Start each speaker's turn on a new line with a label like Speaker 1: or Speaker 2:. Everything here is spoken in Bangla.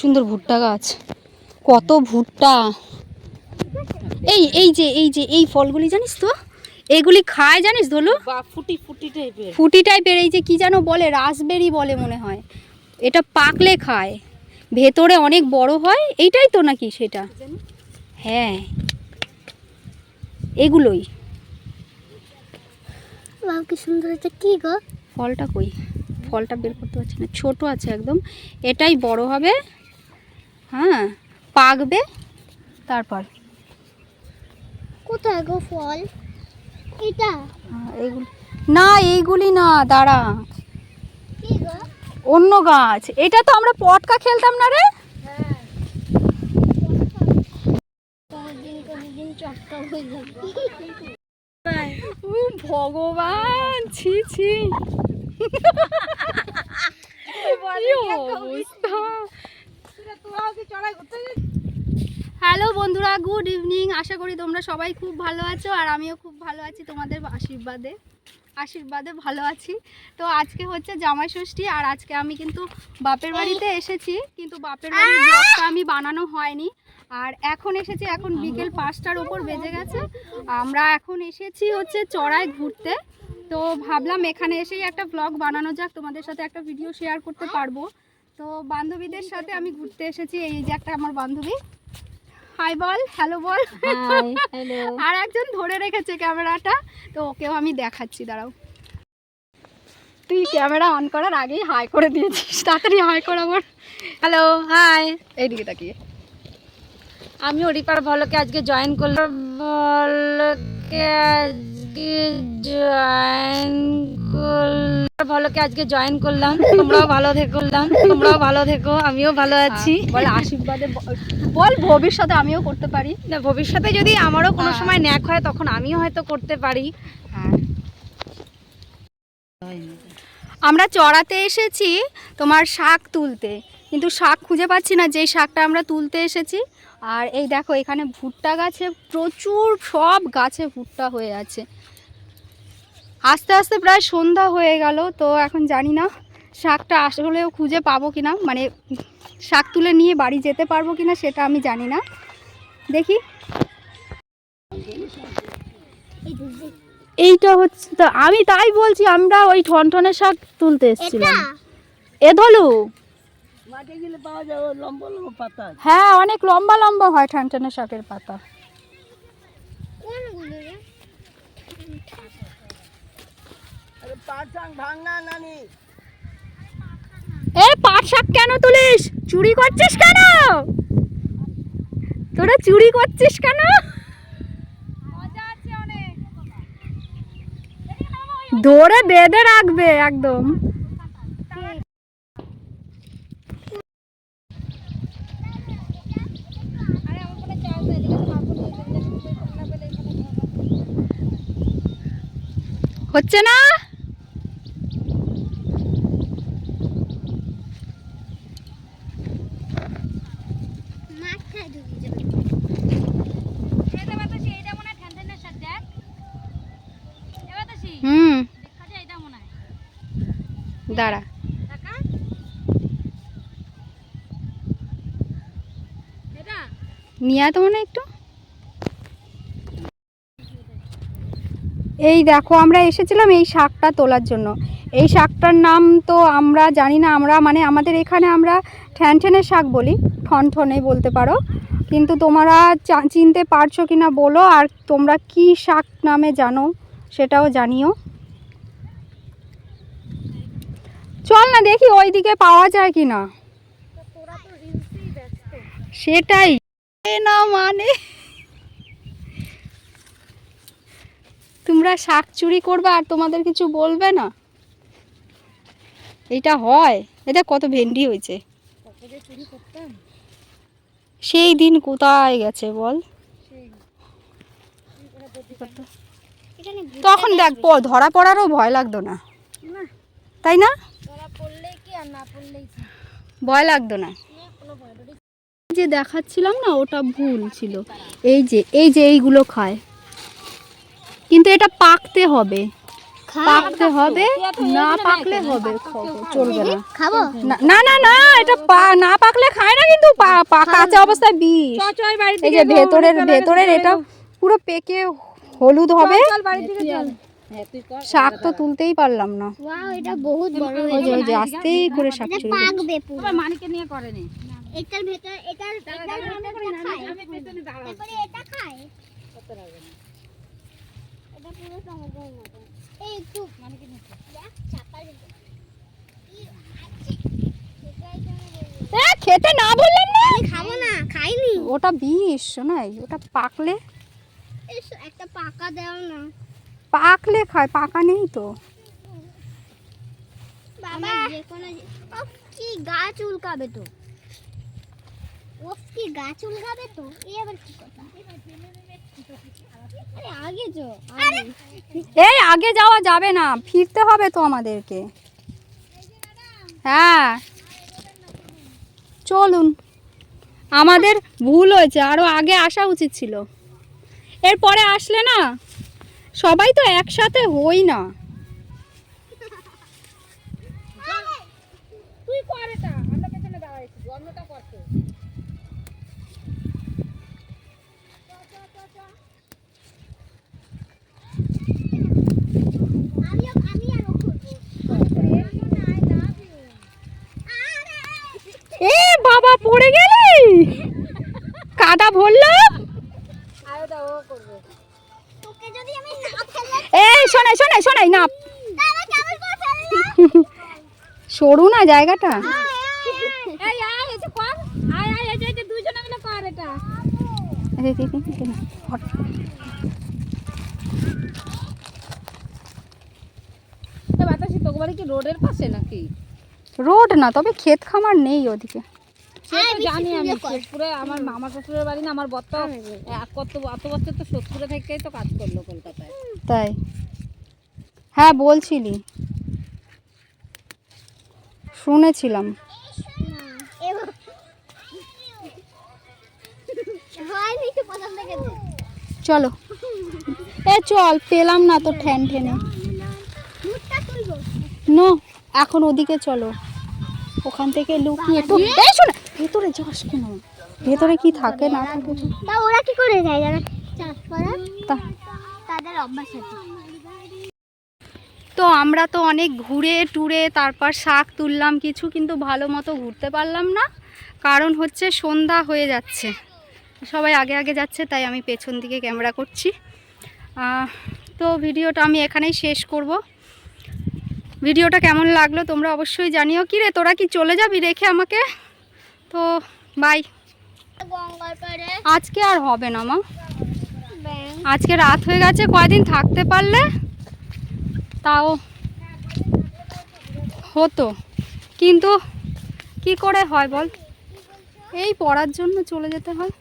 Speaker 1: সুন্দর ভুট্টা গাছ। কত ভুট্টা। এই এই যে এই যে এই ফলগুলি জানিস তো? এগুলি খায় জানিস ধলু
Speaker 2: বা ফুটি ফুটি টাইপের
Speaker 1: ফুটি টাইপের এই যে কি যেন বলে রাসবেরি বলে মনে হয়। এটা পাকলে খায়। ভেতরে অনেক বড় হয় এইটাই তো নাকি সেটা? হ্যাঁ। এগুলোই।
Speaker 3: কি সুন্দর এটা কি গো?
Speaker 1: ফলটা কই? ফলটা বের করতে পারছি না ছোট আছে একদম। এটাই বড় হবে। হ্যাঁ পাকবে? তারপর?
Speaker 3: কোথায় গো ফল? এটা?
Speaker 1: এইগুলি না এইগুলি না দাঁড়া। অন্য গাছ। এটা তো আমরা পটকা খেলতাম না রে? ভগবান ছি ছি। অবস্থা? হ্যালো বন্ধুরা গুড ইভিনিং আশা করি তোমরা সবাই খুব ভালো আছো আর আমিও খুব ভালো আছি তোমাদের আশীর্বাদে আশীর্বাদে ভালো আছি। তো আজকে হচ্ছে জামাই ষষ্ঠী আর আজকে আমি কিন্তু বাপের বাড়িতে এসেছি কিন্তু বাপের বাড়ির ব্লগটা আমি বানানো হয়নি। আর এখন এসেছি এখন বিকেল পাঁচটার ওপর বেজে গেছে। আমরা এখন এসেছি হচ্ছে চড়ায় ঘুরতে। তো ভাবলাম এখানে এসেই একটা ব্লগ বানানো যাক তোমাদের সাথে একটা ভিডিও শেয়ার করতে পারব। তো বান্ধবীদের সাথে আমি ঘুরতে এসেছি এই যে একটা আমার বান্ধবী। হাই বল হ্যালো বল। আর একজন ধরে রেখেছে ক্যামেরাটা তো ওকেও আমি দেখাচ্ছি দাঁড়াও। তুই ক্যামেরা অন করার আগেই হাই করে দিয়েছিস তাড়াতাড়ি হাই কর আবার।
Speaker 2: হ্যালো হাই
Speaker 1: এইদিকে তাকিয়ে।
Speaker 2: আমি হরিপার ভলকে আজকে জয়েন করলাম। ভলকে আজকে জয়েন করলাম। ভলকে আজকে জয়েন করলাম। তোমরাও ভালো থেকো তোমরাও ভালো থেকো আমিও ভালো আছি।
Speaker 1: বল আশীর্বাদে বল ভবিষ্যতে আমিও করতে পারি।
Speaker 2: না ভবিষ্যতে যদি আমারও কোনো
Speaker 1: হ্যাঁ।
Speaker 2: সময় ন্যাক হয় তখন আমিও হয়তো করতে পারি।
Speaker 1: হ্যাঁ। আমরা চড়াতে এসেছি তোমার শাক তুলতে। কিন্তু শাক খুঁজে পাচ্ছি না যেই শাকটা আমরা তুলতে এসেছি। আর এই দেখো এখানে ভুট্টা গাছে প্রচুর সব গাছে ভুট্টা হয়ে আছে। আস্তে আস্তে প্রায় সন্ধ্যা হয়ে গেল তো এখন জানি না শাকটা আসলেও খুঁজে পাবো কিনা মানে শাক তুলে নিয়ে বাড়ি যেতে পারব কিনা সেটা আমি জানি না। দেখি। এইটা হচ্ছে তো আমি তাই বলছি আমরা ওই ঠনঠনের শাক তুলতে এসেছিলাম। এ ধলু। হ্যাঁ অনেক লম্বা লম্বা হয় ঠনঠনের শাকের পাতা।
Speaker 3: কোনগুলো
Speaker 1: এ পাট শাক কেন তুলিস? চুরি করছিস কেন? তোরা চুরি করছিস কেন? ধরে বেঁধে রাখবে একদম। হচ্ছে না? দাঁড়া। নিয়ে তো মনে একটু। এই দেখো, আমরা এসেছিলাম এই শাকটা তোলার জন্য। এই শাকটার নাম তো আমরা জানি না, আমরা মানে আমাদের এখানে আমরা ঠ্যানঠেনের শাক বলি, ঠনঠনে বলতে পারো। কিন্তু তোমরা চিনতে পারছ কি না বলো, আর তোমরা কি শাক নামে জানো সেটাও জানিও চল না দেখি ওইদিকে পাওয়া যায় কি না। সেটাই। না মানে। তোমরা শাক চুরি করবে আর তোমাদের কিছু বলবে না। এটা হয়। এটা কত ভেন্ডি হয়েছে। সেই দিন কোথায় গেছে বল। তখন দেখ ধরা পড়ারও ভয় লাগতো না। তাই না
Speaker 3: তোরা পড়লেই কি আর না পড়লেই কি
Speaker 1: ভয় লাগতো না।
Speaker 3: না, কোনো ভয় ডরি
Speaker 1: যে দেখাচ্ছিলাম না ওটা ভুল ছিল। এই যে এই যে এইগুলো খায়। কিন্তু এটা পাকতে হবে। পাকতে হবে না পাকলে হবে। চলবে না।
Speaker 3: খাব?
Speaker 1: না- না না না এটা পা- না পাকলে খায় না কিন্তু কাঁচা অবস্থায় বিষ। এই যে ভেতরের ভেতরের এটা পুরো পেকে হলুদ হবে। শাক তো তুলতেই পারলাম না।
Speaker 3: এটা বহুত বড়
Speaker 1: ওই যে করে শাক
Speaker 3: পাকবে পুরো।
Speaker 2: মানিকে নিয়ে করেনি
Speaker 3: এটার ভেতর এটার এটার ভেতরটা খায় তারপরে এটা খায় এটা পুরো টমেটোর মতো এই একটু। মানে কি দেখ চাপার ভেতর ই, আছে। সেটাই তো আমি বলব।
Speaker 1: এ, খেতে না বললাম না?
Speaker 3: খাব না খাইনি।
Speaker 1: ওটা বিষ শোনাই ওটা পাকলে?
Speaker 3: একটা পাকা দাও না।
Speaker 1: পাকলে খায় পাকা নেই তো।
Speaker 3: বাবা যে কোনো কি গাছ উল্কাবে তো। ওফ কি গাছ উল্কাবে তো। এই আবার কি কথা? আরে আগে যো
Speaker 1: এই আগে যাওয়া যাবে না ফিরতে হবে তো আমাদেরকে। হ্যাঁ। চলুন। আমাদের ভুল হয়েছে আরও আগে আসা উচিত ছিল। এরপরে আসলে না সবাই তো একসাথে হই না। এ বাবা পড়ে গেলি? কাদা ভরলো
Speaker 2: আরও দাও করবে
Speaker 3: তোকে যদি আমি না ফেলে
Speaker 1: এই শোনাই শোনাই শোনাই সরু না জায়গাটা? রোড না তবে ক্ষেত খামার নেই ওদিকে।
Speaker 2: সে তো জানি আমি আমার মামা শ্বশুরের বাড়ি না আমার কত অত বছর তো থেকেই তো কাজ করল কলকাতায়।
Speaker 1: তাই? হ্যাঁ বলছিলি। শুনেছিলাম। চলো। এ চল পেলাম না তো ঠ্যান ঠেনে নো এখন ওদিকে চলো। ওখান থেকে লুকিয়ে তো এই শোনো ভেতরে যাস কেন। ভেতরে কি থাকে না থাকে? তা
Speaker 3: ওরা কি করে যায় যারা চাষ করে?
Speaker 1: তা।
Speaker 3: তাদের অভ্যাস আছে।
Speaker 1: তো আমরা তো অনেক ঘুরে টুরে তারপর শাক তুললাম কিছু কিন্তু ভালো মতো ঘুরতে পারলাম না। কারণ হচ্ছে সন্ধ্যা হয়ে যাচ্ছে। সবাই আগে আগে যাচ্ছে তাই আমি পেছন দিকে ক্যামেরা করছি। তো ভিডিওটা আমি এখানেই শেষ করব। ভিডিওটা কেমন লাগল তোমরা অবশ্যই জানিও। কি রে তোরা কি চলে যাবি রেখে আমাকে? তো বাই আজকে আর হবে না, মা। আজকে রাত হয়ে গেছে, কয়দিন থাকতে পারলে? তাও হতো। কিন্তু কি করে হয় বল? এই পড়ার জন্য চলে যেতে হয়।